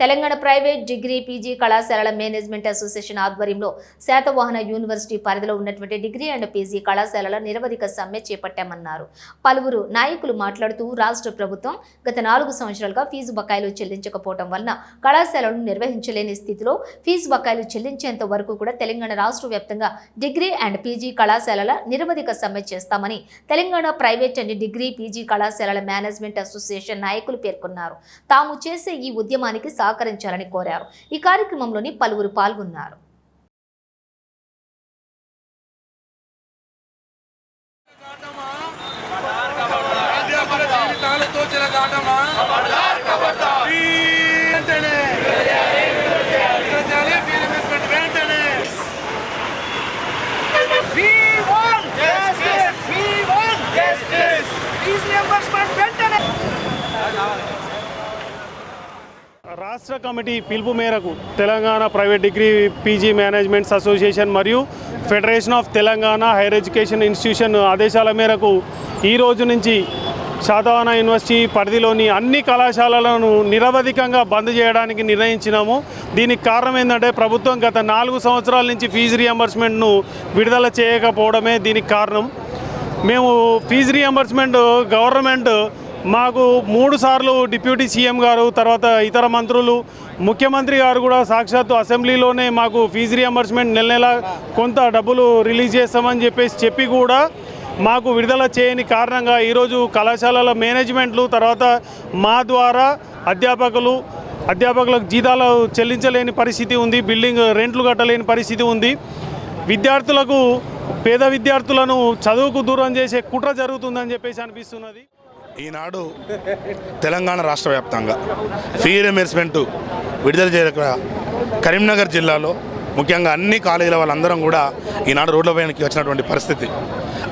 Telangana private degree PG కళాశాలల management association ఆధ్వర్యంలో Satavahana university పరిధిలో ఉన్నటువంటి డిగ్రీ అండ్ పీజీ కళాశాలల నిరవధిక సమ్మె చేపట్టామన్నారు. పలువురు నాయకులు మాట్లాడుతూ రాష్ట్ర ప్రభుత్వం గత నాలుగు సంవత్సరాలుగా ఫీజు బకాయిలు చెల్లించకపోవడం వలన కళాశాలను నిర్వహించలేని స్థితిలో ఫీజు బకాయిలు చెల్లించేంత వరకు కూడా తెలంగాణ రాష్ట్ర వ్యాప్తంగా డిగ్రీ అండ్ పీజీ కళాశాలల నిరవధిక సమ్మె చేస్తామని Telangana private and degree PG కళాశాలల మేనేజ్మెంట్ అసోసియేషన్ నాయకులు పేర్కొన్నారు. తాము చేసే ఈ ఉద్యమానికి సహకరించాలని కోరారు. ఈ కార్యక్రమంలోని పలువురు పాల్గొన్నారు. అధ్యాపక జీవితాలతో రాష్ట్ర కమిటీ పిలుపు మేరకు Telangana private degree PG managements association మరియు federation of Telangana higher education institution ఆదేశాల మేరకు ఈ రోజు నుంచి శాతవాహన యూనివర్సిటీ పరిధిలోని అన్ని కళాశాలలను నిరవధికంగా బంద్ చేయడానికి నిర్ణయించినాము. దీనికి కారణం ఏంటంటే ప్రభుత్వం గత నాలుగు సంవత్సరాల నుంచి ఫీజు రియంబర్స్మెంట్ను విడుదల చేయకపోవడమే దీనికి కారణం. మేము ఫీజు రియంబర్స్మెంట్ గవర్నమెంట్ మాకు మూడు సార్లు డిప్యూటీ సీఎం గారు తర్వాత ఇతర మంత్రులు ముఖ్యమంత్రి గారు కూడా సాక్షాత్తు అసెంబ్లీలోనే మాకు ఫీజు రియంబర్స్మెంట్ నెల నెల కొంత డబ్బులు రిలీజ్ చేస్తామని చెప్పేసి చెప్పి కూడా మాకు విడుదల చేయని కారణంగా ఈరోజు కళాశాలల మేనేజ్మెంట్లు తర్వాత మా ద్వారా అధ్యాపకులు అధ్యాపకులకు జీతాలు చెల్లించలేని పరిస్థితి ఉంది బిల్డింగ్ రెంట్లు కట్టలేని పరిస్థితి ఉంది. విద్యార్థులకు పేద విద్యార్థులను చదువుకు దూరం చేసే కుట్ర జరుగుతుందని చెప్పేసి అనిపిస్తున్నది. ఈనాడు తెలంగాణ రాష్ట్ర వ్యాప్తంగా ఫీ రియంబర్స్మెంట్ విడుదల చేయక కరీంనగర్ జిల్లాలో ముఖ్యంగా అన్ని కాలేజీల వాళ్ళందరం కూడా ఈనాడు రోడ్లపైనకి వచ్చినటువంటి పరిస్థితి.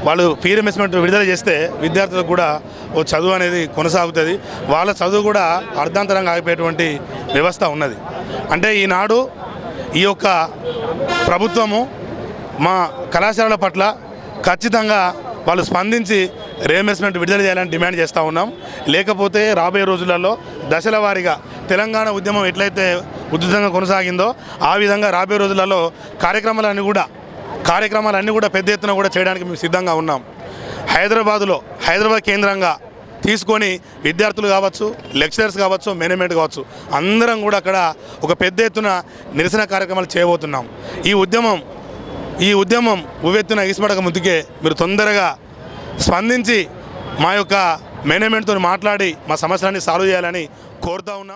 వాళ్ళు ఫీ రియంబర్స్మెంట్ విడుదల చేస్తే విద్యార్థులకు కూడా ఓ చదువు అనేది కొనసాగుతుంది. వాళ్ళ చదువు కూడా అర్ధాంతరంగా ఆగిపోయేటువంటి వ్యవస్థ ఉన్నది. అంటే ఈనాడు ఈ యొక్క ప్రభుత్వము మా కళాశాలల పట్ల ఖచ్చితంగా వాళ్ళు స్పందించి రియంబర్స్మెంట్ విడుదల చేయాలని డిమాండ్ చేస్తూ ఉన్నాం. లేకపోతే రాబోయే రోజులలో దశల వారీగా తెలంగాణ ఉద్యమం ఎట్లయితే ఉధృతంగా కొనసాగిందో ఆ విధంగా రాబోయే రోజులలో కార్యక్రమాలన్నీ కూడా కార్యక్రమాలన్నీ కూడా పెద్ద ఎత్తున కూడా చేయడానికి మేము సిద్ధంగా ఉన్నాం. హైదరాబాదులో హైదరాబాద్ కేంద్రంగా తీసుకొని విద్యార్థులు కావచ్చు లెక్చరర్స్ కావచ్చు మేనేజ్మెంట్ కావచ్చు అందరం కూడా అక్కడ ఒక పెద్ద ఎత్తున నిరసన కార్యక్రమాలు చేయబోతున్నాం. ఈ ఉద్యమం ఈ ఉద్యమం ఉవ్వెత్తున ఈసపడక ముందుకే మీరు తొందరగా స్పందించి మా యొక్క మేనేజ్మెంట్తో మాట్లాడి మా సమస్యలన్నీ సాల్వ్ చేయాలని కోరుతా ఉన్నాం.